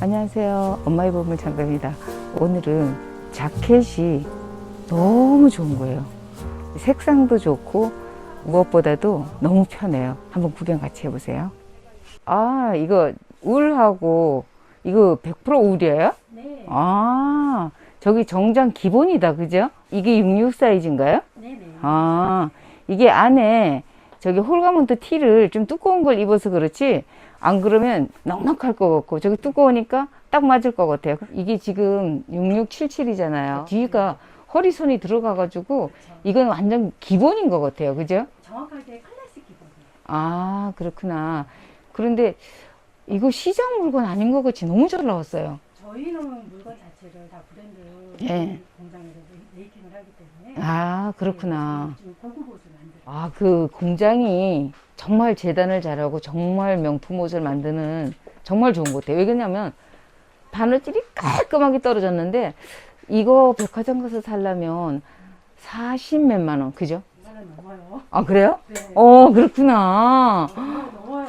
안녕하세요. 엄마의 보물 장갑입니다. 오늘은 자켓이 너무 좋은 거예요. 색상도 좋고 무엇보다도 너무 편해요. 한번 구경 같이 해보세요. 아, 이거 울하고 이거 100% 울이에요? 네, 아, 저기 정장 기본이다, 그죠? 이게 66 사이즈인가요? 네네. 아, 이게 안에 저기 홀가먼트 티를 좀 두꺼운 걸 입어서 그렇지, 안 그러면 넉넉할 것 같고, 저기 두꺼우니까 딱 맞을 것 같아요. 이게 지금 6677이잖아요. 뒤가 허리선이 들어가가지고, 이건 완전 기본인 것 같아요. 그죠? 정확하게 클래식 기본이에요. 아, 그렇구나. 그런데 이거 시장 물건 아닌 것 같이 너무 잘 나왔어요. 저희는 물건 자체를 다 브랜드 예. 공장에서 메- 메이킹을 하기 때문에 아, 그렇구나. 좀 고급 옷을. 아, 그 공장이 정말 재단을 잘하고 정말 명품 옷을 만드는 정말 좋은 것 같아요. 왜냐면 바느질이 깔끔하게 떨어졌는데 이거 백화점 가서 살려면 40 몇만 원, 그죠? 넘어요. 아, 그래요? 네. 어, 그렇구나. 넘어요,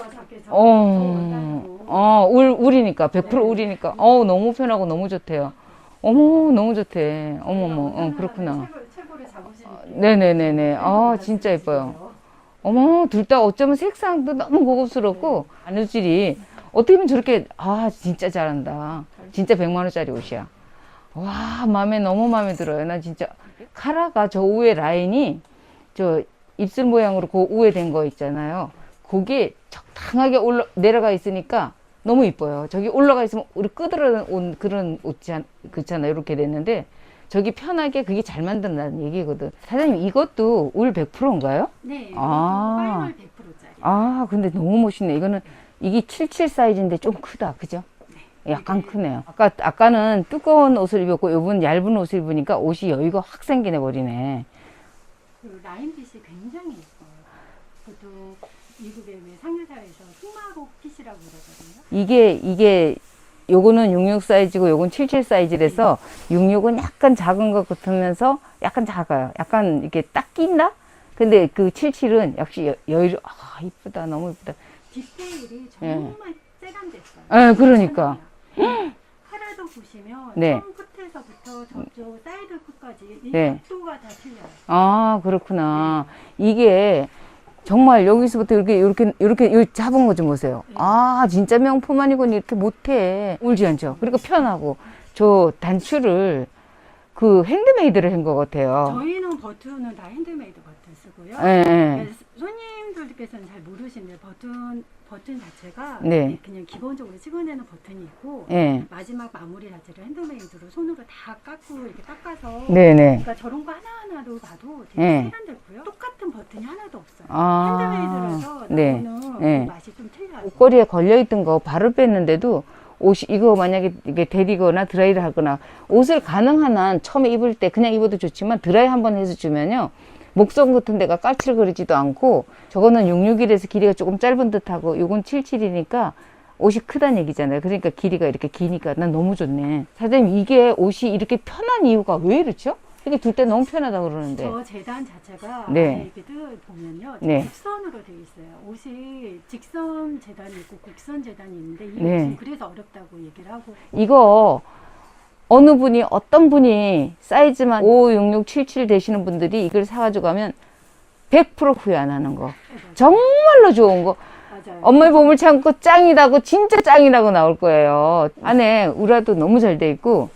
어, 어, 울, 울이니까, 100% 네. 울이니까. 어, 너무 편하고 너무 좋대요. 어머, 너무 좋대. 어머머, 어, 그렇구나. 최고, 최고를 잡으시니까. 네네네네. 아, 진짜 예뻐요. 어머, 둘 다 어쩌면 색상도 너무 고급스럽고, 바느질이 어떻게 보면 저렇게, 아, 진짜 잘한다. 진짜 100만원짜리 옷이야. 와, 마음에, 너무 마음에 들어요. 나 진짜, 카라가 저 위에 라인이, 저 입술 모양으로 그 위에 된 거 있잖아요. 그게 적당하게 올라, 내려가 있으니까 너무 이뻐요. 저기 올라가 있으면 우리 끄드러는 옷, 그런 옷, 그렇잖아요. 이렇게 됐는데, 저기 편하게 그게 잘 만든다는 얘기거든. 사장님, 이것도 울 100%인가요? 네, 아. 파이널 100%짜리. 아, 근데 너무 멋있네. 이거는 이게 77 사이즈인데 좀 크다. 그죠? 약간 크네요. 아까, 아까는 두꺼운 옷을 입었고, 요번 얇은 옷을 입으니까 옷이 여유가 확 생기네 버리네. 그 라인핏이 굉장히 예뻐요. 보통 미국의 왜 상류사에서 흑마복 핏이라고 그러거든요. 이게, 이게, 요거는 66 사이즈고 요건 77 사이즈라서 66은 약간 작은 것 같으면서 약간 작아요. 약간 이렇게 딱 낀다? 근데 그 77은 역시 여, 여유, 아, 이쁘다. 너무 이쁘다. 디테일이 예. 정말 세련됐어요. 예, 그러니까. 카라도 보시면 네. 처음 끝에서부터 저쪽 사이드 끝까지 이 네. 각도가 다 틀려요. 아, 그렇구나. 이게 정말 여기서부터 이렇게, 이렇게, 이렇게, 요 잡은 거 좀 보세요. 아, 진짜 명품 아니고는 이렇게 못해. 울지 않죠? 그리고 편하고. 저 단추를 그 핸드메이드를 한 것 같아요. 저희는 버튼은 다 핸드메이드 버튼 쓰고요. 예, 예. 손님들께서는 잘 모르시는데 버튼 버튼 자체가 네. 그냥 기본적으로 찍어내는 버튼이 있고 예. 마지막 마무리 자체를 핸드메이드로 손으로 다 깎고 이렇게 깎아서 네 네. 그러니까 저런 거 하나하나도 봐도 되게 네. 세련됐고요. 똑같은 버튼이 하나도 없어요. 아, 핸드메이드라서 네. 네. 그 맛이 좀 틀려요. 옷걸이에 걸려 있던 거 바로 뺐는데도 옷이, 이거 만약에 이게 데리거나 드라이를 하거나 옷을 가능한 한 처음에 입을 때 그냥 입어도 좋지만 드라이 한번 해서 주면요. 목선 같은 데가 까칠거리지도 않고 저거는 661에서 길이가 조금 짧은 듯하고 요건 77이니까 옷이 크다는 얘기잖아요. 그러니까 길이가 이렇게 기니까 난 너무 좋네. 사장님 이게 옷이 이렇게 편한 이유가 왜 이렇죠? 이게 둘 때 너무 편하다 그러는데. 저 재단 자체가 네. 이렇게 뜯 보면요 네. 직선으로 되어 있어요. 옷이 직선 재단이 있고 곡선 재단이 있는데 이 네. 옷은 그래서 어렵다고 얘기를 하고 이거 어느 분이 어떤 분이 사이즈만 5, 6, 6, 7, 7 되시는 분들이 이걸 사가지고 가면 100% 후회 안 하는 거. 정말로 좋은 거. 맞아요. 엄마의 보물 참고 짱이라고 진짜 짱이라고 나올 거예요. 안에 우라도 너무 잘 돼 있고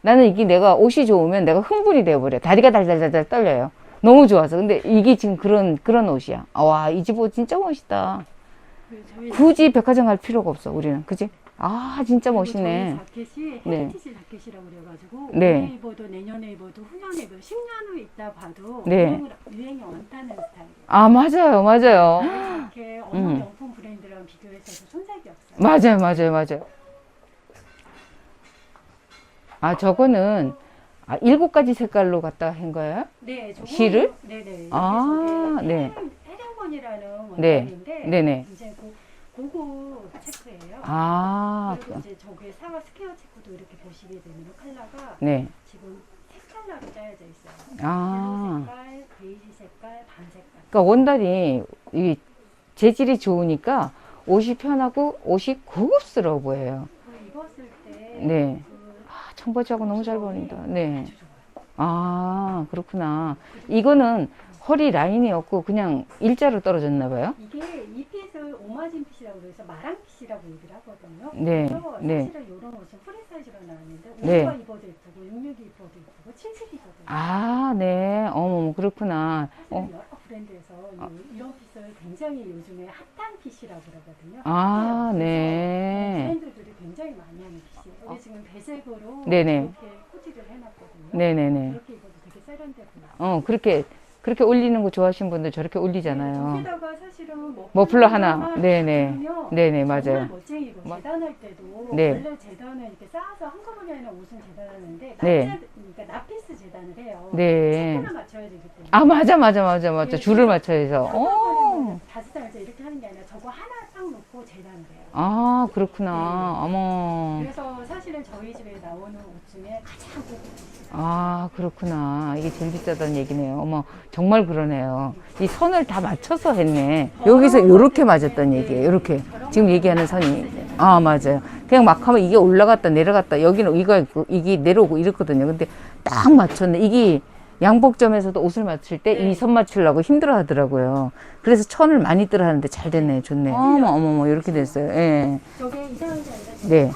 나는 이게 내가 옷이 좋으면 내가 흥분이 되어버려. 다리가 달달달달 떨려요. 너무 좋아서. 근데 이게 지금 그런 그런 옷이야. 아, 와, 이 집 옷 진짜 멋있다. 굳이 백화점 갈 필요가 없어. 우리는. 그지? 아, 진짜 멋있네. 자켓이 네. 헤리티지 자켓이라고 그래가지고 네. 올해 입어도 내년에 입어도 후년에 입어도 10년 후 있다 봐도 네. 유행이 원타는 스타일이에요. 아, 맞아요. 맞아요. 이렇게 어느 음. 명품 브랜드랑 비교해서도 손색이 없어요. 맞아요, 맞아요, 맞아요. 아, 저거는 아, 일곱 가지 색깔로 갖다 한 거예요? 네, 저거 실을? 네네. 아, 네. 해령- 해령건이라는 네. 원단인데 네네. 그 고고 체크예요. 아, 그리고 이제 저게 사과 스퀘어 체크도 이렇게 보시게 되면 컬러가 네. 지금 색 컬러로 짜여져 있어요. 아. 색깔, 베이지 색깔, 반 색깔. 그러니까 원단이 이 재질이 좋으니까 옷이 편하고 옷이 고급스러워 보여요. 그 입었을 때 네. 그 아, 청바지하고 너무 잘 어울린다. 네. 아, 그렇구나. 이거는 허리 라인이 없고 그냥 일자로 떨어졌나 봐요. 이게 이 핏을 오마진 핏이라고 그래서 마랑 핏이라고 얘기를 하거든요. 네, 그래서 네. 사실은 이런 옷은 프리 사이즈로 나왔는데 네. 5가 입어도 예쁘고 66이 입어도 예쁘고 70이 입어도 예쁘고 아, 네. 어머, 그렇구나. 사실 어. 여러 브랜드에서 이- 이런 핏을 굉장히 요즘에 핫한 핏이라고 그러거든요. 아, 네. 브랜드들이 굉장히 많이 하는 핏이에요. 여기 지금 배색으로 네네. 이렇게 코디를 해놨거든요. 네네네. 그렇게 입어도 되게 보여요. 어, 그렇게, 그렇게 올리는 거 좋아하시는 분들 저렇게 올리잖아요. 여기다가 사실은 뭐 머플러 하나. 네네. 그러면 네네, 정말 맞아요. 멋쟁이고 마- 재단할 때도 네. 원래 재단을 이렇게 쌓아서 한꺼번에 하는 옷은 재단하는데 네. 그러니까 납피스 재단을 해요. 네. 색깔을 맞춰야 되기 때문에. 아, 맞아, 맞아, 맞아, 맞아. 예, 줄을 맞춰서. 어. 한꺼번에 다섯 장 이렇게 하는 게 아니라 저거 하나 딱 놓고 재단을 해요. 아, 그렇구나. 어머. 그래서 사실은 저희 집에 나오는 옷 중에 가장 고급진 아, 그렇구나. 이게 제일 비싸다는 얘기네요. 어머, 정말 그러네요. 이 선을 다 맞춰서 했네. 여기서 요렇게 맞았던 얘기예요. 요렇게. 지금 얘기하는 선이. 아, 맞아요. 그냥 막 하면 이게 올라갔다 내려갔다. 여기는 이거 있고, 이게 내려오고 이렇거든요. 근데 딱 맞췄네. 이게 양복점에서도 옷을 맞출 때 이 선 맞추려고 힘들어 하더라고요. 그래서 천을 많이 뜨라 하는데 잘 됐네. 좋네. 어머, 어머, 어머, 이렇게 됐어요. 예. 저게 이상한 게 아니라 네.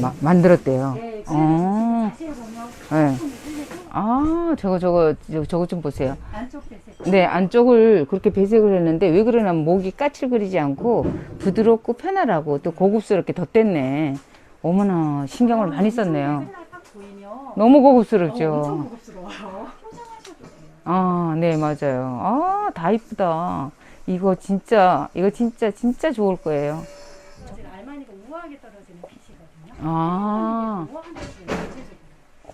마- 만들었대요. 네, 어. 자세히 보면 네. 틀리고 아, 저거, 저거, 저거, 저거 좀 보세요. 안쪽 배색 네, 안쪽을 그렇게 배색을 했는데 왜 그러냐면 목이 까칠거리지 않고 부드럽고 편안하고 또 고급스럽게 덧댔네. 어머나, 신경을 많이 썼네요. 색깔 딱 보이면 너무 어, 엄청 고급스럽죠. 고급스러워요. 아, 네, 맞아요. 아, 다 이쁘다. 이거 진짜, 이거 진짜, 진짜 좋을 거예요. 사실 알마니가 우아하게 떨어지는 핏이거든요. 아.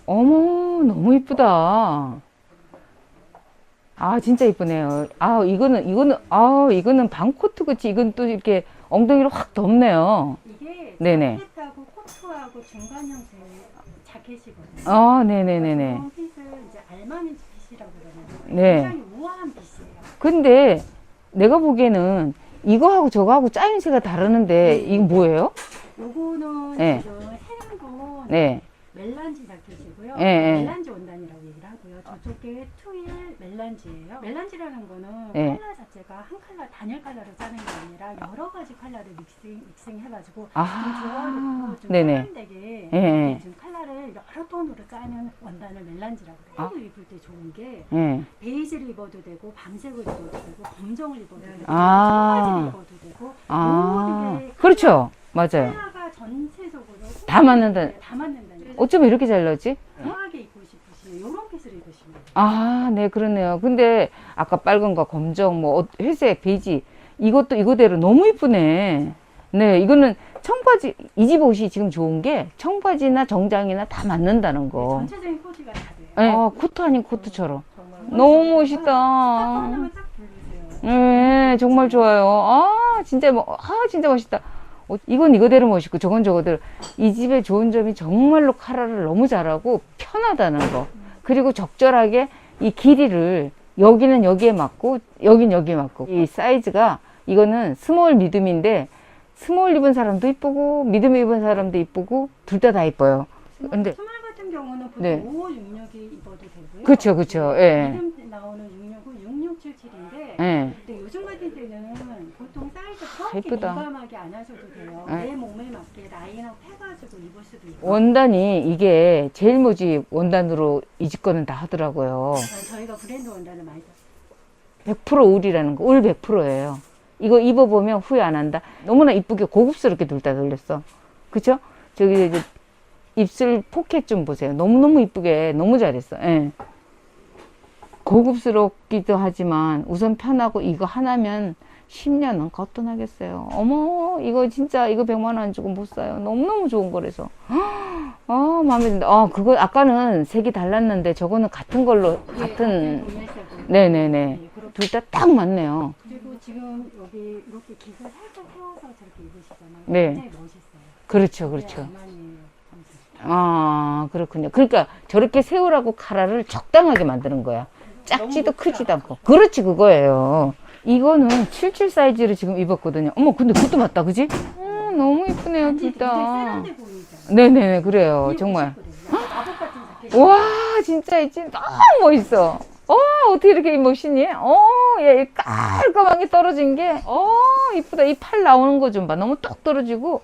어머, 너무 이쁘다. 아, 진짜 이쁘네요. 아, 이거는, 이거는, 아, 이거는 반코트 그치. 이건 또 이렇게 엉덩이를 확 덮네요. 이게 네네. 자켓하고 코트하고 중간 형태의 자켓이거든요. 아, 네네네네. 핏을 이제 알마니 핏이라고 그러는데 네. 굉장히 우아한 핏이에요. 근데 내가 보기에는 이거하고 저거하고 짜임새가 다르는데 이거 뭐예요? 요거는 네. 지금 생건 네. 멜란지 자켓이고요. 네, 네. 멜란지 원단이라고 얘기를 하고요. 저쪽에 투일 멜란지예요. 멜란지라는 거는 네. 컬러 자체가 한 컬러 단일 컬러로 짜는 게 아니라 여러 가지 컬러를 믹싱 믹싱해가지고 좀 아, 조화롭고 좀 네네. 세련되게 네. 좀 컬러를 여러 톤으로 짜는 원단을 멜란지라고 해요. 아. 아. 입을 때 좋은 게 예. 베이지를 입어도 되고 밤색을 입어도 되고 검정을 입어도 되고 아. 청바지를 입어도 되고 아, 모든 게 그렇죠. 맞아요. 컬러가 전체적으로 다 맞는다. 네, 다 맞는다. 어쩌면 이렇게 잘 나오지? 편하게 입고 싶으시면 이런 핏을 입으시면 돼요. 아, 네, 그러네요. 근데 아까 빨간과 검정, 뭐 어, 회색, 베이지 이것도 이거대로 너무 이쁘네. 네, 이거는 청바지 이 집 옷이 지금 좋은 게 청바지나 정장이나 다 맞는다는 거. 전체적인 코디가 다 돼요. 네, 아, 코트 아닌 코트처럼. 정말 너무 딱 멋있다. 하나만 딱 부르세요. 네, 정말 좋아요. 아, 진짜 뭐, 아, 진짜 멋있다. 어, 이건 이거대로 멋있고, 저건 저거대로. 이 집의 좋은 점이 정말로 카라를 너무 잘하고 편하다는 거. 그리고 적절하게 이 길이를 여기는 여기에 맞고, 여긴 여기에 맞고. 이 사이즈가 이거는 스몰 미듬인데, 스몰 입은 사람도 이쁘고, 미듬 입은 사람도 이쁘고, 둘다다 이뻐요. 근데, 스몰 같은 경우는 보통 네. 5, 66이 입어도 되고요. 그쵸, 그쵸, 예. 지금 나오는 669, 6677인데 예. 근데 요즘 같은 때는 보통 사이즈 그렇게 예쁘다. 민감하게 안 하셔도 돼요. 네. 내 몸에 맞게 라인업 해가지고 입을 수도 있고. 원단이 이게 제일 모집 원단으로 이 집 거는 다 하더라고요. 어, 저희가 브랜드 원단을 많이 썼어요. 100% 울이라는 거, 울 100%예요. 이거 입어보면 후회 안 한다. 너무나 이쁘게 고급스럽게 둘다 돌렸어. 그쵸? 저기 이제 입술 포켓 좀 보세요. 너무너무 이쁘게 너무 잘했어. 예. 고급스럽기도 하지만 우선 편하고 이거 하나면 10년은 거뜬하겠어요. 어머, 이거 진짜 이거 100만 원안 주고 못 사요. 너무너무 좋은 거라서. 아, 마음에 든다. 아, 그거 아까는 색이 달랐는데 저거는 같은 걸로 같은. 네네네. 둘 다 딱 맞네요. 그리고 지금 여기 이렇게 깃을 살짝 세워서 저렇게 입으시잖아요. 네. 굉장히 멋있어요. 그렇죠, 네, 그렇죠. 아, 그렇군요. 그러니까 저렇게 세우라고 카라를 적당하게 만드는 거야. 작지도 크지도 않고. 그렇지, 그거예요. 이거는 77 사이즈를 지금 입었거든요. 어머, 근데 그것도 맞다, 그지? 음, 너무 이쁘네요, 둘 다. 세련돼 보이죠. 네네네, 그래요. 정말. 멋있거든요. 마법 같은 자켓. 와, 진짜 이찐 너무 멋있어. 어, 어떻게 이렇게 멋있니? 어, 얘 깔끔하게 떨어진 게, 어, 이쁘다. 이 팔 나오는 거 좀 봐. 너무 똑 떨어지고,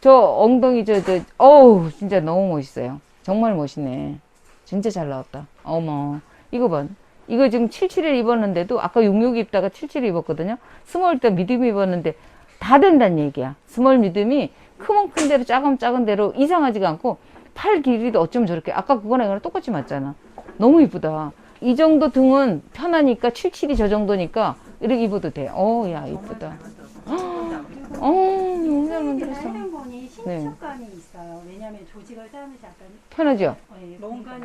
저 엉덩이, 저, 저, 어우, 진짜 너무 멋있어요. 정말 멋있네. 진짜 잘 나왔다. 어머, 이거 봐. 이거 지금 77을 입었는데도, 아까 66 입다가 77 입었거든요. 스몰 때 미디움 입었는데, 다 된다는 얘기야. 스몰 미디움이 크면 큰 대로, 작으면 작은 대로 이상하지가 않고, 팔 길이도 어쩜 저렇게, 아까 그거랑 이거랑 똑같이 맞잖아. 너무 이쁘다. 이 정도 등은 편하니까 77이 저 정도니까 이렇게 입어도 돼. 어, 야, 이쁘다. 어, 너무 잘 만들었어. 헤링본이 네. 신축감이 있어요. 왜냐하면 조직을 짜면서 약간 편하죠? 어, 예, 공간이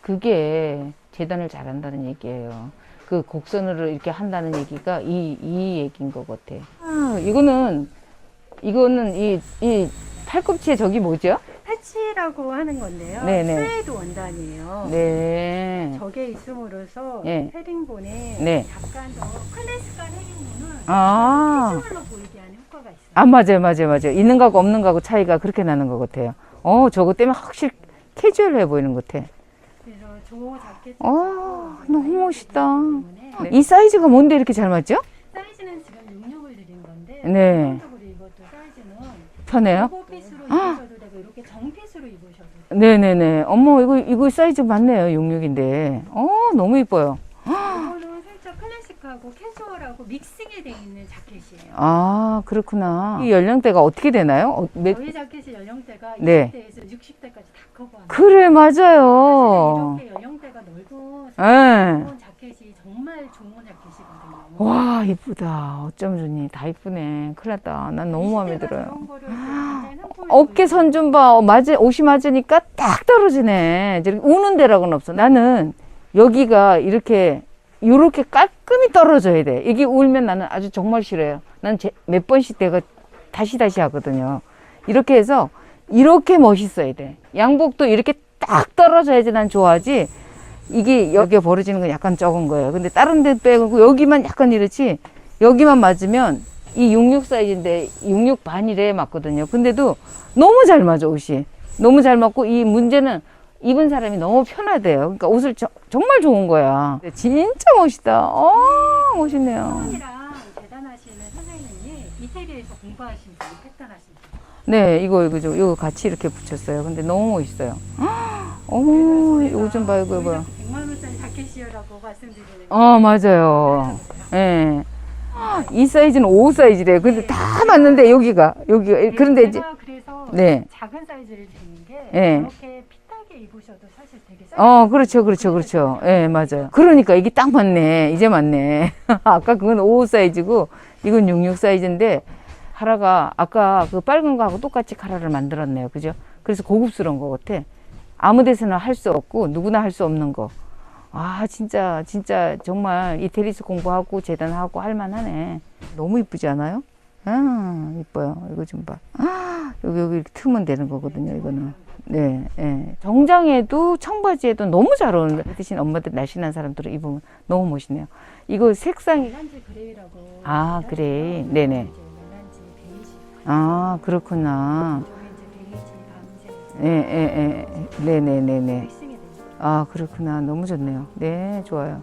그게 재단을 잘한다는 얘기예요. 그 곡선으로 이렇게 한다는 얘기가 이, 이 얘기인 것 같아. 아, 이거는, 이거는 이, 이 팔꿈치에 저기 뭐죠? 패치라고 하는 건데요. 네네. 스웨이드 원단이에요. 네. 저게 있음으로써 예. 헤링본에 네. 약간 더 클래식한 헤링본은 아. 캐주얼로 보이게 하는 효과가 있어요. 아, 맞아요, 맞아요, 맞아요. 있는 거하고 없는 거하고 차이가 그렇게 나는 것 같아요. 어, 저거 때문에 확실히 캐주얼해 보이는 것 같아. 어, 너무 멋있다. 네. 이 사이즈가 뭔데 이렇게 잘 맞죠? 사이즈는 지금 66을 드린 건데 네. 이것도 사이즈는 편해요? 오버핏으로 입으셔도 되고 이렇게 정핏으로 입으셔도 돼요. 네네네. 어머, 이거, 이거 사이즈 맞네요. 66인데. 어, 너무 이뻐요. 이거는 살짝 클래식하고 캐주얼하고 믹싱이 돼 있는 자켓이에요. 아, 그렇구나. 이 연령대가 어떻게 되나요? 어, 몇, 저희 자켓의 연령대가 네. 20대에서 60대까지 다 커버합니다. 그래, 맞아요. 이렇게 연령대가 넓고 예. 자켓이 정말 좋은 자켓이거든요. 와, 이쁘다. 어쩜 좋니. 다 이쁘네. 큰일 났다. 난 너무 마음에 20대가 들어요. 어깨 선 좀 봐. 어, 맞아, 옷이 맞으니까 딱 떨어지네. 우는 데라고는 없어. 나는 여기가 이렇게, 요렇게 깔끔히 떨어져야 돼. 이게 울면 나는 아주 정말 싫어요. 난 몇 번씩 내가 다시 다시 하거든요. 이렇게 해서 이렇게 멋있어야 돼. 양복도 이렇게 딱 떨어져야지 난 좋아하지. 이게 여기에 벌어지는 건 약간 적은 거예요. 근데 다른 데 빼고 여기만 약간 이렇지. 여기만 맞으면 이 66 사이즈인데 66 반이래 맞거든요. 근데도 너무 잘 맞아 옷이. 너무 잘 맞고 이 문제는 입은 사람이 너무 편하대요. 그러니까 옷을 저- 정말 좋은 거야. 진짜 멋있다. 어 멋있네요. 선생님이랑 재단하시는 선생님이 이태리에서 공부하신 분, 패턴하신 분. 네 이거 이거 좀 이거 같이 이렇게 붙였어요. 근데 너무 멋있어요. 어머 이거 좀 봐 이거 봐. 100만 원짜리 자켓이라고 말씀드리는 어 맞아요. 예. 이 사이즈는 5 사이즈래요. 근데 다 맞는데 여기가 여기가 그런데 이제 그래서 네. 작은 사이즈를 드린 게 네. 이렇게 핏하게 입으셔도 사실 되게 어, 그렇죠, 그렇죠, 그렇죠. 예, 맞아요. 그러니까 이게 딱 맞네. 이제 맞네. 아까 그건 5 사이즈고, 이건 66 사이즈인데, 카라가 아까 그 빨간 거하고 똑같이 카라를 만들었네요. 그죠? 그래서 고급스러운 것 같아. 아무 데서나 할 수 없고, 누구나 할 수 없는 거. 아, 진짜, 진짜, 정말 이태리스 공부하고 재단하고 할만하네. 너무 이쁘지 않아요? 아, 이뻐요. 이거 좀 봐. 아, 여기, 여기 이렇게 트면 되는 거거든요, 이거는. 네, 예. 정장에도 청바지에도 너무 잘 어울려. 대신 엄마들 날씬한 사람들은 입으면 너무 멋있네요. 이거 색상이 멜란지 그레이라고 아. 그레이. 네네. 아 그렇구나. 예, 예, 예. 네네네네. 아 그렇구나. 너무 좋네요. 네, 좋아요.